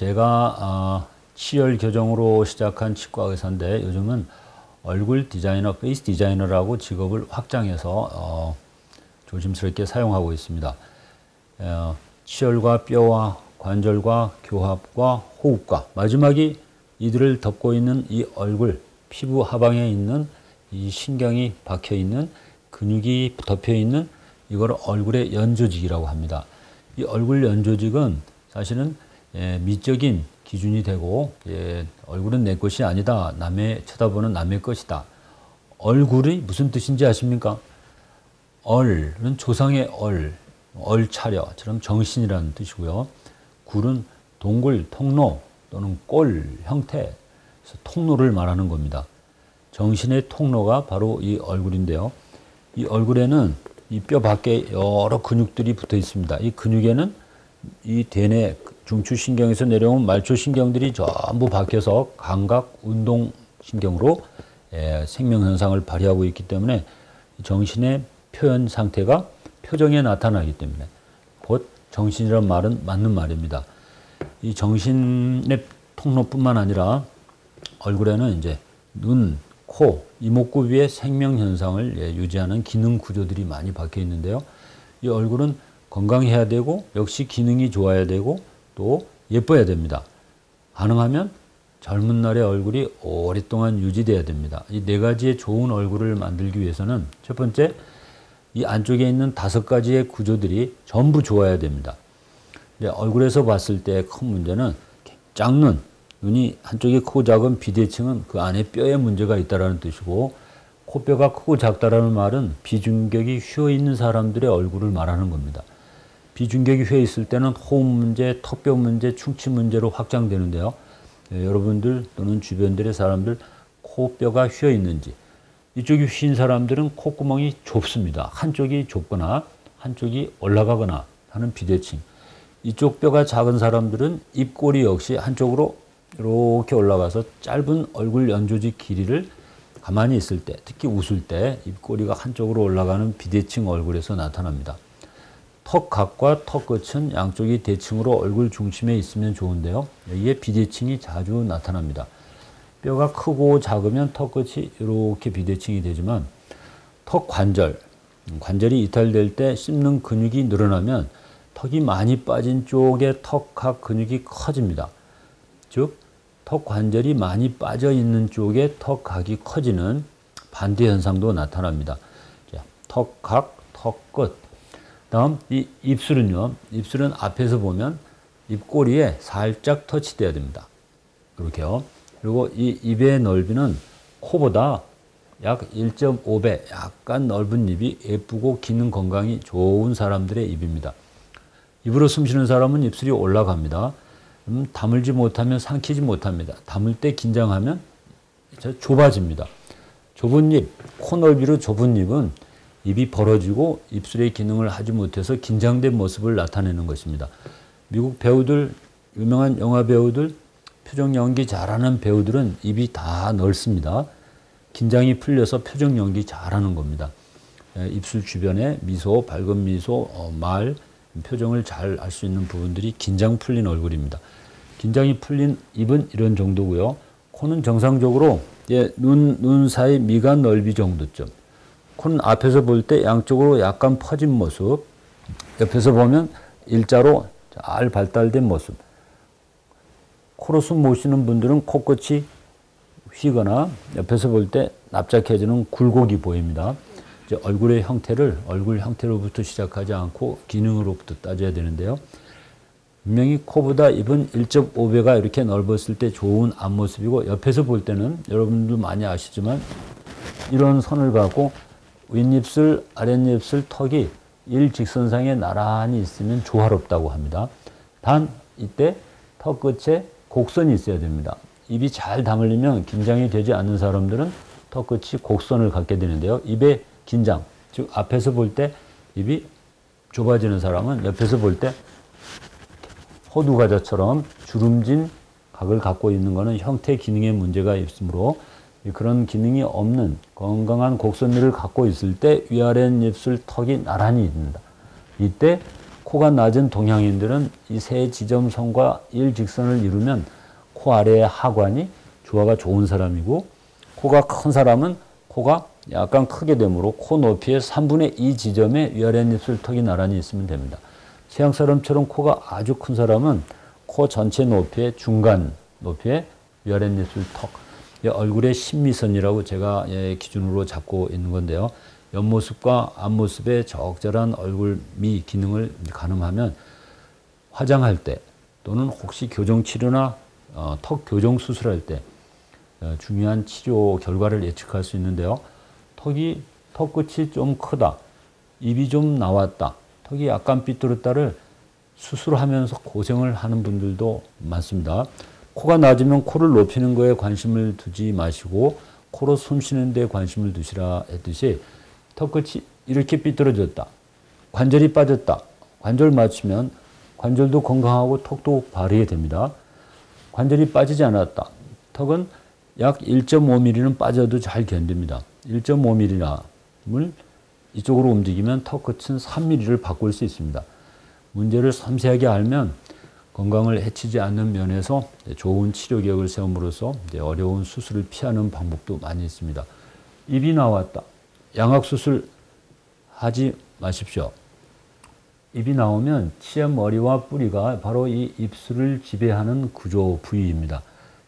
제가 어, 치열 교정으로 시작한 치과 의사인데 요즘은 얼굴 디자이너, 페이스 디자이너라고 직업을 확장해서 어, 조심스럽게 사용하고 있습니다. 어, 치열과 뼈와 관절과 교합과 호흡과 마지막이 이들을 덮고 있는 이 얼굴, 피부 하방에 있는 이 신경이 박혀 있는 근육이 덮여 있는 이걸 얼굴의 연조직이라고 합니다. 이 얼굴 연조직은 사실은 예, 미적인 기준이 되고 예, 얼굴은 내 것이 아니다. 남의 쳐다보는 남의 것이다. 얼굴이 무슨 뜻인지 아십니까? 얼은 조상의 얼, 얼차려처럼 정신이라는 뜻이고요. 굴은 동굴, 통로 또는 꼴 형태, 통로를 말하는 겁니다. 정신의 통로가 바로 이 얼굴인데요. 이 얼굴에는 이 뼈 밖에 여러 근육들이 붙어 있습니다. 이 근육에는 이 대뇌 중추신경에서 내려온 말초신경들이 전부 박혀서 감각, 운동 신경으로 예, 생명현상을 발휘하고 있기 때문에 정신의 표현 상태가 표정에 나타나기 때문에 곧 정신이란 말은 맞는 말입니다. 이 정신의 통로뿐만 아니라 얼굴에는 이제 눈, 코, 이목구 위에 생명 현상을 예, 유지하는 기능 구조들이 많이 박혀 있는데요. 이 얼굴은 건강해야 되고 역시 기능이 좋아야 되고 또 예뻐야 됩니다. 가능하면 젊은 날의 얼굴이 오랫동안 유지돼야 됩니다. 이 네 가지의 좋은 얼굴을 만들기 위해서는 첫 번째 이 안쪽에 있는 다섯 가지의 구조들이 전부 좋아야 됩니다. 얼굴에서 봤을 때 큰 문제는 짝눈, 눈이 한쪽이 크고 작은 비대칭은 그 안에 뼈에 문제가 있다라는 뜻이고 코뼈가 크고 작다라는 말은 비중격이 휘어 있는 사람들의 얼굴을 말하는 겁니다. 비중격이 휘어 있을 때는 호흡 문제, 턱뼈 문제, 충치 문제로 확장되는데요. 예, 여러분들 또는 주변들의 사람들 코뼈가 휘어 있는지 이쪽이 휜 사람들은 콧구멍이 좁습니다. 한쪽이 좁거나 한쪽이 올라가거나 하는 비대칭. 이쪽 뼈가 작은 사람들은 입꼬리 역시 한쪽으로 이렇게 올라가서 짧은 얼굴 연조직 길이를 가만히 있을 때, 특히 웃을 때 입꼬리가 한쪽으로 올라가는 비대칭 얼굴에서 나타납니다. 턱 각과 턱 끝은 양쪽이 대칭으로 얼굴 중심에 있으면 좋은데요. 이게 비대칭이 자주 나타납니다. 뼈가 크고 작으면 턱 끝이 이렇게 비대칭이 되지만 턱 관절, 관절이 이탈될 때 씹는 근육이 늘어나면 턱이 많이 빠진 쪽에 턱각 근육이 커집니다. 즉, 턱 관절이 많이 빠져 있는 쪽에 턱각이 커지는 반대 현상도 나타납니다. 턱각, 턱끝. 다음 이 입술은요. 입술은 앞에서 보면 입꼬리에 살짝 터치돼야 됩니다. 그렇게요. 그리고 이 입의 넓이는 코보다 약 1.5배 약간 넓은 입이 예쁘고 기능 건강이 좋은 사람들의 입입니다. 입으로 숨 쉬는 사람은 입술이 올라갑니다. 음, 다물지 못하면 삼키지 못합니다. 담을 때 긴장하면 좁아집니다. 좁은 입, 코 넓이로 좁은 입은 입이 벌어지고 입술의 기능을 하지 못해서 긴장된 모습을 나타내는 것입니다. 미국 배우들, 유명한 영화 배우들, 표정 연기 잘하는 배우들은 입이 다 넓습니다. 긴장이 풀려서 표정 연기 잘하는 겁니다. 예, 입술 주변에 미소, 밝은 미소, 어, 말, 표정을 잘 알 수 있는 부분들이 긴장 풀린 얼굴입니다. 긴장이 풀린 입은 이런 정도고요. 코는 정상적으로 예, 눈, 눈 사이 미간 넓이 정도쯤. 코는 앞에서 볼 때 양쪽으로 약간 퍼진 모습. 옆에서 보면 일자로 잘 발달된 모습. 코로 숨못 쉬는 분들은 코끝이 휘거나 옆에서 볼 때 납작해지는 굴곡이 보입니다. 이제 얼굴의 형태를 얼굴 형태로부터 시작하지 않고 기능으로부터 따져야 되는데요. 분명히 코보다 입은 1.5배가 이렇게 넓었을 때 좋은 앞모습이고 옆에서 볼 때는 여러분도 많이 아시지만 이런 선을 갖고 윗입술, 아랫입술 턱이 일직선상에 나란히 있으면 조화롭다고 합니다. 단 이때 턱 끝에 곡선이 있어야 됩니다. 입이 잘 다물리면 긴장이 되지 않는 사람들은 턱 끝이 곡선을 갖게 되는데요. 입의 긴장, 즉 앞에서 볼 때 입이 좁아지는 사람은 옆에서 볼 때 호두 과자처럼 주름진 각을 갖고 있는 것은 형태 기능에 문제가 있으므로 그런 기능이 없는 건강한 곡선미를 갖고 있을 때 위아래 입술 턱이 나란히 있습니다. 이때 코가 낮은 동양인들은 이 세 지점선과 일직선을 이루면 코 아래의 하관이 조화가 좋은 사람이고 코가 큰 사람은 코가 약간 크게 되므로 코 높이의 3분의 2 지점에 위아래 입술 턱이 나란히 있으면 됩니다. 서양 사람처럼 코가 아주 큰 사람은 코 전체 높이의 중간 높이의 위아래 입술 턱 얼굴의 심미선이라고 제가 예, 기준으로 잡고 있는 건데요. 옆모습과 앞모습의 적절한 얼굴 미 기능을 가늠하면 화장할 때 또는 혹시 교정 치료나 어, 턱 교정 수술할 때 어, 중요한 치료 결과를 예측할 수 있는데요. 턱이 턱 끝이 좀 크다, 입이 좀 나왔다, 턱이 약간 삐뚤었다를 수술하면서 고생을 하는 분들도 많습니다. 코가 낮으면 코를 높이는 거에 관심을 두지 마시고 코로 숨 쉬는 데 관심을 두시라 했듯이 턱끝이 이렇게 삐뚤어졌다. 관절이 빠졌다. 관절 맞추면 관절도 건강하고 턱도 바르게 됩니다. 관절이 빠지지 않았다. 턱은 약 1.5mm는 빠져도 잘 견딥니다. 1.5mm를 이쪽으로 움직이면 턱 끝은 3mm를 바꿀 수 있습니다. 문제를 섬세하게 알면 건강을 해치지 않는 면에서 좋은 치료 계획을 세움으로써 어려운 수술을 피하는 방법도 많이 있습니다. 입이 나왔다. 양악 수술 하지 마십시오. 입이 나오면 치아 머리와 뿌리가 바로 이 입술을 지배하는 구조 부위입니다.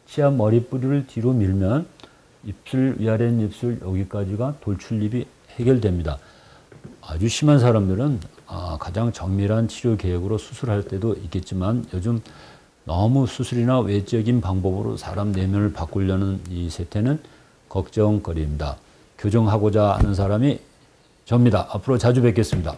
치아 머리 뿌리를 뒤로 밀면 입술 위아래 입술 여기까지가 돌출입이 해결됩니다. 아주 심한 사람들은 아, 가장 정밀한 치료 계획으로 수술할 때도 있겠지만 요즘 너무 수술이나 외적인 방법으로 사람 내면을 바꾸려는 이 세태는 걱정거리입니다. 교정하고자 하는 사람이 접니다. 앞으로 자주 뵙겠습니다.